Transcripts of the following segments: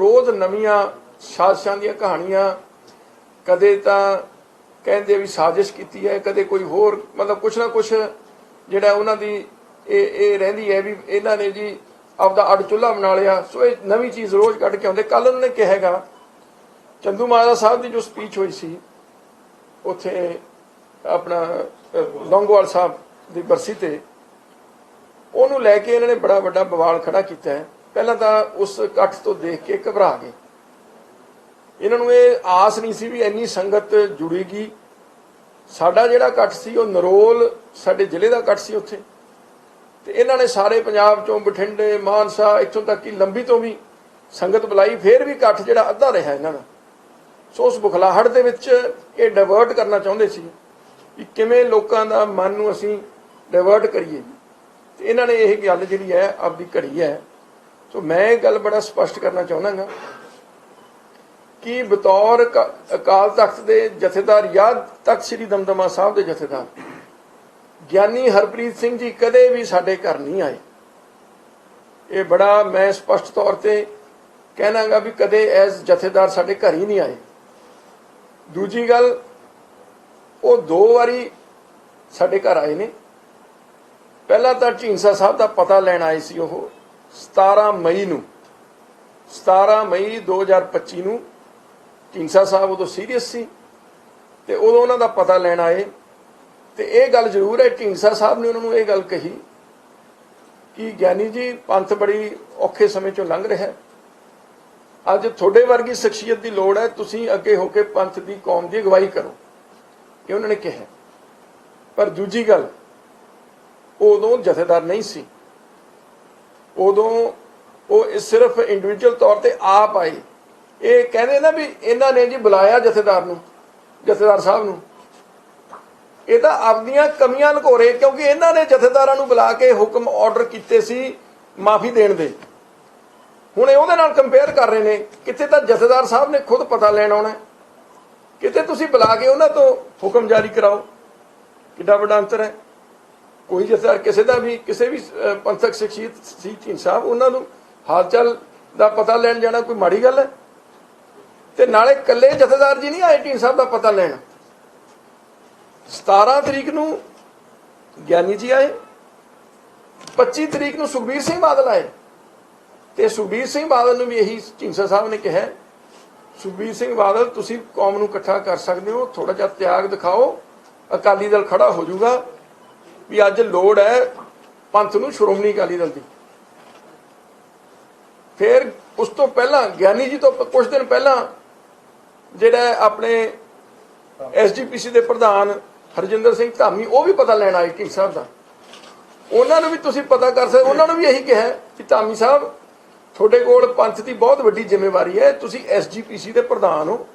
ਰੋਜ਼ ਨਵੀਆਂ ਸਾਜ਼ਿਸ਼ਾਂ ਦੀਆਂ ਕਹਾਣੀਆਂ ਕਦੇ ਤਾਂ ਕਹਿੰਦੇ ਵੀ ਸਾਜ਼ਿਸ਼ ਕੀਤੀ ਹੈ ਕਦੇ ਕੋਈ ਹੋਰ ਮਤਲਬ ਕੁਛ ਨਾ ਕੁਛ ਜਿਹੜਾ ਉਹਨਾਂ ਦੀ ਇਹ ਇਹ ਰਹਿੰਦੀ ਹੈ ਵੀ ਇਹਨਾਂ ਨੇ ਜੀ ਆਪਦਾ ਅੱਡ ਬਣਾ ਲਿਆ। ਸੋ ਇਹ ਨਵੀਂ ਚੀਜ਼ ਰੋਜ਼ ਕੱਢ ਕੇ ਆਉਂਦੇ। ਕੱਲ ਉਹਨਾਂ ਨੇ ਕਿਹਾ ਚੰਦੂ ਮਹਾਰਾਜ ਸਾਹਿਬ ਦੀ ਜੋ ਸਪੀਚ ਹੋਈ ਸੀ ਉੱਥੇ ਆਪਣਾ ਅਹ, ਸਾਹਿਬ ਦੀ ਬਰਸੀ ਤੇ ਉਹਨੂੰ ਲੈ ਕੇ ਇਹਨਾਂ ਨੇ ਬੜਾ ਵੱਡਾ ਬਵਾਲ ਖੜਾ ਕੀਤਾ ਹੈ। ਪਹਿਲਾਂ ਤਾਂ ਉਸ ਇਕੱਠ ਤੋਂ ਦੇਖ ਕੇ ਘਬਰਾ ਗਏ। ਇਹਨਾਂ ਨੂੰ ਇਹ ਆਸ ਨਹੀਂ ਸੀ ਵੀ ਇੰਨੀ ਸੰਗਤ ਜੁੜੇਗੀ। ਸਾਡਾ ਜਿਹੜਾ ਇਕੱਠ ਸੀ, ਉਹ ਨਰੋਲ ਸਾਡੇ ਜ਼ਿਲ੍ਹੇ ਦਾ ਇਕੱਠ ਸੀ ਉੱਥੇ। ਤੇ ਇਹਨਾਂ ਨੇ ਸਾਰੇ ਪੰਜਾਬ ਚੋਂ ਬਠਿੰਡੇ, ਮਾਨਸਾ, ਇੱਥੋਂ ਤੱਕ ਕਿ ਲੰਬੀ ਤੋਂ ਵੀ ਸੰਗਤ ਬੁਲਾਈ। ਫੇਰ ਵੀ ਇਕੱਠ ਜਿਹੜਾ ਅੱਧਾ ਰਿਹਾ ਇਹਨਾਂ ਦਾ। ਸੋ ਉਸ ਬੁਖਲਾਹਟ ਦੇ ਵਿੱਚ ਇਹ ਡਾਇਵਰਟ ਕਰਨਾ ਚਾਹੁੰਦੇ ਸੀ ਕਿ ਕਿਵੇਂ ਲੋਕਾਂ ਦਾ ਮਨ ਨੂੰ ਅਸੀਂ ਡਾਇਵਰਟ ਕਰੀਏ। ਤੇ ਇਹਨਾਂ ਨੇ ਇਹ ਗੱਲ ਜਿਹੜੀ ਹੈ, ਆਪਦੀ ਘੜੀ ਹੈ ਸੋ ਮੈਂ ਇਹ ਗੱਲ ਬੜਾ ਸਪਸ਼ਟ ਕਰਨਾ ਚਾਹੁੰਦਾਗਾ ਕਿ ਬਤੌਰ ਕ- ਅਕਾਲ ਤਖਤ ਦੇ ਜਥੇਦਾਰ ਜਾਂ ਤਖਤ ਸ੍ਰੀ ਦਮਦਮਾ ਸਾਹਿਬ ਦੇ ਜਥੇਦਾਰ, ਗਿਆਨੀ ਹਰਪ੍ਰੀਤ ਸਿੰਘ ਜੀ ਕਦੇ ਵੀ ਸਾਡੇ ਘਰ ਨਹੀਂ ਆਏ। ਇਹ ਬੜਾ ਮੈਂ ਸਪਸ਼ਟ ਤੌਰ ਤੇ ਕਹਿਣਾਗਾ ਵੀ ਕਦੇ ਐਸ ਜਥੇਦਾਰ ਸਾਡੇ ਘਰ ਹੀ ਨਹੀਂ ਆਏ। ਦੂਜੀ ਗੱਲ, ਉਹ ਦੋ ਵਾਰੀ ਸਾਡੇ ਘਰ ਆਏ ਨੇ। ਪਹਿਲਾਂ ਤਾਂ ਢੀਂਸਾ ਸਾਹਿਬ ਦਾ ਪਤਾ ਲੈਣ ਆਏ ਸੀ ਉਹ। 17 ਮਈ ਨੂੰ 17 ਮਈ 2025 ਨੂੰ ਢੀਂਸਾ ਸਾਹਿਬ ਉਦੋਂ ਸੀਰੀਅਸ ਸੀ ਤੇ ਉਦੋਂ ਉਹਨਾਂ ਦਾ ਪਤਾ ਲੈਣ ਆਏ ਤੇ ਇਹ ਗੱਲ ਜ਼ਰੂਰ ਹੈ ਢੀਂਸਾ ਸਾਹਿਬ ਨੇ ਉਹਨਾਂ ਨੂੰ ਇਹ ਗੱਲ ਕਹੀ ਕਿ ਗਿਆਨੀ ਜੀ, ਪੰਥ ਬੜੀ ਔਖੇ ਸਮੇਂ ਚੋਂ ਲੰਘ ਰਿਹਾ ਹੈ। ਅੱਜ ਤੁਹਾਡੇ ਵਰਗੀ ਸ਼ਖਸੀਅਤ ਦੀ ਲੋੜ ਹੈ, ਤੁਸੀਂ ਅੱਗੇ ਹੋ ਕੇ ਪੰਥ ਦੀ ਕੌਮ ਦੀ ਅਗਵਾਈ ਕਰੋ, ਇਹ ਉਹਨਾਂ ਨੇ ਕਿਹਾ। ਪਰ ਦੂਜੀ ਗੱਲ, ਉਦੋਂ ਜਥੇਦਾਰ ਨਹੀਂ ਸੀ। ਉਦੋਂ ਉਹ ਸਿਰਫ ਇੰਡੀਵਿਜੂਅਲ ਤੌਰ ਤੇ ਆਪ ਆਏ ਇਹ ਕਹਿੰਦੇ ਨਾ ਵੀ ਇਹਨਾਂ ਨੇ ਜੀ ਬੁਲਾਇਆ ਜਥੇਦਾਰ ਨੂੰ, ਜਥੇਦਾਰ ਸਾਹਿਬ ਨੂੰ। ਇਹ ਤਾਂ ਆਪਦੀਆਂ ਕਮੀਆਂ ਲੁਕੋ ਰਹੇ ਕਿਉਂਕਿ ਇਹਨਾਂ ਨੇ ਜਥੇਦਾਰਾਂ ਨੂੰ ਬੁਲਾ ਕੇ ਹੁਕਮ ਆਰਡਰ ਕੀਤੇ ਸੀ ਮਾਫੀ ਦੇਣ ਦੇ। ਹੁਣ ਇਹ ਉਹਦੇ ਨਾਲ ਕੰਪੇਅਰ ਕਰ ਰਹੇ ਨੇ ਕਿਤੇ ਤਾਂ ਜਥੇਦਾਰ ਸਾਹਿਬ ਨੇ ਖੁਦ ਪਤਾ ਲੈਣ ਆਉਣਾ ਕਿਤੇ ਤੁਸੀਂ ਬੁਲਾ ਕੇ ਉਹਨਾਂ ਤੋਂ ਹੁਕਮ ਜਾਰੀ ਕਰਾਓ। ਕਿੱਡਾ ਵੱਡਾ ਅੰਤਰ ਹੈ। ਕੋਈ ਜਥੇਦਾਰ ਕਿਸੇ ਦਾ ਵੀ, ਕਿਸੇ ਵੀ ਪੰਥਕ ਸ਼ਖਸੀਅਤ ਸੀ ਢੀਂਡ ਸਾਹਿਬ, ਉਹਨਾਂ ਨੂੰ ਹਾਲ ਚਾਲ ਦਾ ਪਤਾ ਲੈਣ ਜਾਣਾ ਕੋਈ ਮਾੜੀ ਗੱਲ ਹੈ? ਤੇ ਨਾਲੇ ਇਕੱਲੇ ਜਥੇਦਾਰ ਜੀ ਨਹੀਂ ਆਏ ਢੀਂਡ ਸਾਹਿਬ ਦਾ ਪਤਾ ਲੈਣ। 17 ਤਰੀਕ ਨੂੰ ਗਿਆਨੀ ਜੀ ਆਏ 25 ਤਰੀਕ ਨੂੰ ਸੁਖਬੀਰ ਸਿੰਘ ਬਾਦਲ ਆਏ। ਤੇ ਸੁਖਬੀਰ ਸਿੰਘ ਬਾਦਲ ਨੂੰ ਵੀ ਇਹੀ ਢੀਂਸਾ ਸਾਹਿਬ ਨੇ ਕਿਹਾ ਸੁਖਬੀਰ ਸਿੰਘ ਬਾਦਲ, ਤੁਸੀਂ ਕੌਮ ਨੂੰ ਇਕੱਠਾ ਕਰ ਸਕਦੇ ਹੋ ਥੋੜਾ ਜਿਹਾ ਤਿਆਗ ਦਿਖਾਓ, ਅਕਾਲੀ ਦਲ ਖੜਾ ਹੋ ਜਾਊਗਾ। ਵੀ ਅੱਜ ਲੋੜ ਹੈ ਪੰਥ ਨੂੰ ਸ਼੍ਰੋਮਣੀ ਅਕਾਲੀ ਦਲ ਦੀ। ਫਿਰ ਉਸ ਤੋਂ ਪਹਿਲਾਂ, ਗਿਆਨੀ ਜੀ ਤੋਂ ਕੁਝ ਦਿਨ ਪਹਿਲਾਂ ਜਿਹੜਾ ਹੈ ਆਪਣੇ ਐਸਜੀਪੀਸੀ ਦੇ ਪ੍ਰਧਾਨ ਹਰਜਿੰਦਰ ਸਿੰਘ ਧਾਮੀ, ਉਹ ਵੀ ਪਤਾ ਲੈਣ ਆਏ ਕਿ ਸਾਹਿਬ ਦਾ। ਉਹਨਾਂ ਨੂੰ ਵੀ ਤੁਸੀਂ ਪਤਾ ਕਰ ਸਕਦੇ ਉਹਨਾਂ ਨੂੰ ਵੀ ਇਹੀ ਕਿਹਾ ਕਿ ਧਾਮੀ ਸਾਹਿਬ, ਤੁਹਾਡੇ ਕੋਲ ਪੰਥ ਦੀ ਬਹੁਤ ਵੱਡੀ ਜ਼ਿੰਮੇਵਾਰੀ ਹੈ। ਤੁਸੀਂ ਐਸਜੀਪੀਸੀ ਦੇ ਪ੍ਰਧਾਨ ਹੋ।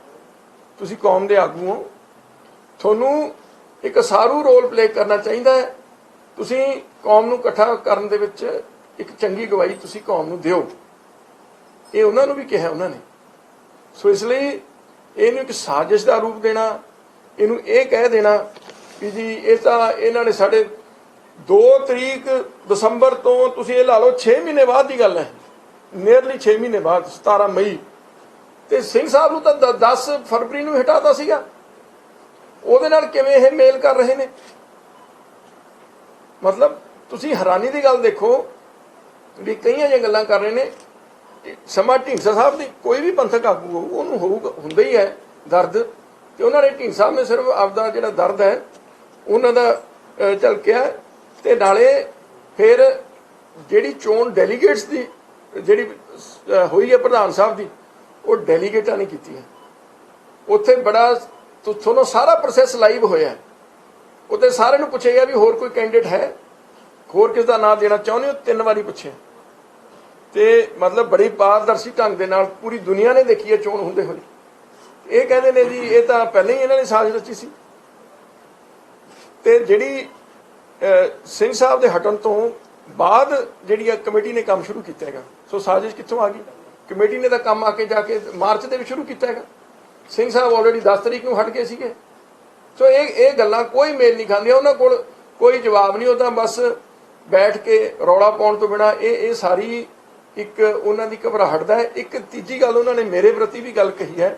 ਤੁਸੀਂ ਕੌਮ ਦੇ ਆਗੂ ਹੋ। ਤੁਹਾਨੂੰ ਇੱਕ ਸਾਰੂ ਰੋਲ ਪਲੇ ਕਰਨਾ ਚਾਹੀਦਾ ਹੈ। ਤੁਸੀਂ ਕੌਮ ਨੂੰ ਇਕੱਠਾ ਕਰਨ ਦੇ ਵਿੱਚ ਇੱਕ ਚੰਗੀ ਗਵਾਹੀ ਤੁਸੀਂ ਕੌਮ ਨੂੰ ਦਿਓ। ਇਹ ਉਹਨਾਂ ਨੂੰ ਵੀ ਕਿਹਾ ਉਹਨਾਂ ਨੇ। ਸੋ ਇਸ ਲਈ ਇਹਨੂੰ ਇੱਕ ਸਾਜ਼ਿਸ਼ ਦਾ ਰੂਪ ਦੇਣਾ, ਇਹਨੂੰ ਇਹ ਕਹਿ ਦੇਣਾ ਕਿ ਜੀ ਇਹ ਤਾਂ ਇਹਨਾਂ ਨੇ ਸਾਡੇ 2 ਤਰੀਕ ਦਸੰਬਰ ਤੋਂ ਤੁਸੀਂ ਇਹ ਲਾ ਲਓ 6 ਮਹੀਨੇ ਬਾਅਦ ਦੀ ਗੱਲ ਹੈ। ਨੀਅਰਲੀ 6 ਮਹੀਨੇ ਬਾਅਦ 17 ਮਈ। ਤੇ ਸਿੰਘ ਸਾਹਿਬ ਨੂੰ ਤਾਂ ਦ- 10 ਫਰਵਰੀ ਨੂੰ ਹਟਾਤਾ ਸੀਗਾ। ਉਹਦੇ ਨਾਲ ਕਿਵੇਂ ਇਹ ਮੇਲ ਕਰ ਰਹੇ ਨੇ? ਮਤਲਬ ਤੁਸੀਂ ਹੈਰਾਨੀ ਦੀ ਗੱਲ ਦੇਖੋ ਵੀ ਕਈਆਂ ਜਿਹੀਆਂ ਗੱਲਾਂ ਕਰ ਰਹੇ ਨੇ ਸਮਾਂ ਢੀਂਸਾ ਸਾਹਿਬ ਦੀ ਕੋਈ ਵੀ ਪੰਥਕ ਆਗੂ ਹੋਊ, ਉਹਨੂੰ ਹੋਊਗਾ, ਹੁੰਦਾ ਹੀ ਹੈ ਦਰਦ। ਤੇ ਉਹਨਾਂ ਨੇ ਢੀਂਸਾ ਸਾਹਿਬ ਨੇ ਸਿਰਫ ਆਪਦਾ ਜਿਹੜਾ ਦਰਦ ਹੈ, ਉਹਨਾਂ ਦਾ ਝਲਕਿਆ ਤੇ ਨਾਲੇ ਫਿਰ ਜਿਹੜੀ ਚੋਣ ਡੈਲੀਗੇਟਸ ਦੀ, ਜਿਹੜੀ ਹੋਈ ਹੈ ਪ੍ਰਧਾਨ ਸਾਹਿਬ ਦੀ, ਉਹ ਡੈਲੀਗੇਟਾਂ ਨੇ ਕੀਤੀ ਹੈ ਉੱਥੇ ਬੜਾ ਤੁਹਾਨੂੰ ਸਾਰਾ ਪ੍ਰੋਸੈਸ ਲਾਈਵ ਹੋਇਆ ਉੱਥੇ ਸਾਰਿਆਂ ਨੂੰ ਪੁੱਛਿਆ ਗਿਆ ਵੀ ਹੋਰ ਕੋਈ ਕੈਂਡੀਡੇਟ ਹੈ? ਹੋਰ ਕਿਸ ਦਾ ਨਾਮ ਦੇਣਾ ਚਾਹੁੰਦੇ ਹੋ? ਤਿੰਨ ਵਾਰੀ ਪੁੱਛਿਆ। ਤੇ ਮਤਲਬ ਬੜੀ ਪਾਰਦਰਸ਼ੀ ਢੰਗ ਦੇ ਨਾਲ ਪੂਰੀ ਦੁਨੀਆ ਨੇ ਦੇਖੀ ਹੈ ਚੋਣ ਹੁੰਦੇ ਹੋਏ। ਇਹ ਕਹਿੰਦੇ ਨੇ ਜੀ, ਇਹ ਤਾਂ ਪਹਿਲਾਂ ਹੀ ਇਹਨਾਂ ਨੇ ਸਾਜ਼ਿਸ਼ ਰਚੀ ਸੀ। ਤੇ ਜਿਹੜੀ ਸਿੰਘ ਸਾਹਿਬ ਦੇ ਹਟਣ ਤੋਂ ਬਾਅਦ ਜਿਹੜੀ ਇਹ ਕਮੇਟੀ ਨੇ ਕੰਮ ਸ਼ੁਰੂ ਕੀਤਾ ਹੈਗਾ। ਸੋ ਸਾਜ਼ਿਸ਼ ਕਿੱਥੋਂ ਆ ਗਈ? ਕਮੇਟੀ ਨੇ ਤਾਂ ਕੰਮ ਆ ਕੇ ਜਾ ਕੇ ਮਾਰਚ ਦੇ ਵਿੱਚ ਸ਼ੁਰੂ ਕੀਤਾ ਹੈਗਾ। ਸਿੰਘ ਸਾਹਿਬ ਆਲਰੇਡੀ 10 ਤਰੀਕ ਨੂੰ ਹਟ ਗਏ ਸੀਗੇ। ਸੋ ਇਹ ਇਹ ਗੱਲਾਂ ਕੋਈ ਮੇਲ ਨਹੀਂ ਖਾਂਦੀਆਂ। ਉਹਨਾਂ ਕੋਲ ਕੋਈ ਜਵਾਬ ਨਹੀਂ। ਉਹ ਤਾਂ ਬਸ ਬੈਠ ਕੇ ਰੌਲਾ ਪਾਉਣ ਤੋਂ ਬਿਨਾ ਇਹ ਇਹ ਸਾਰੀ ਇੱਕ ਉਹਨਾਂ ਦੀ ਘਬਰਾਹਟ ਦਾ ਇੱਕ ਤੀਜੀ ਗੱਲ ਉਹਨਾਂ ਨੇ ਮੇਰੇ ਪ੍ਰਤੀ ਵੀ ਗੱਲ ਕਹੀ ਹੈ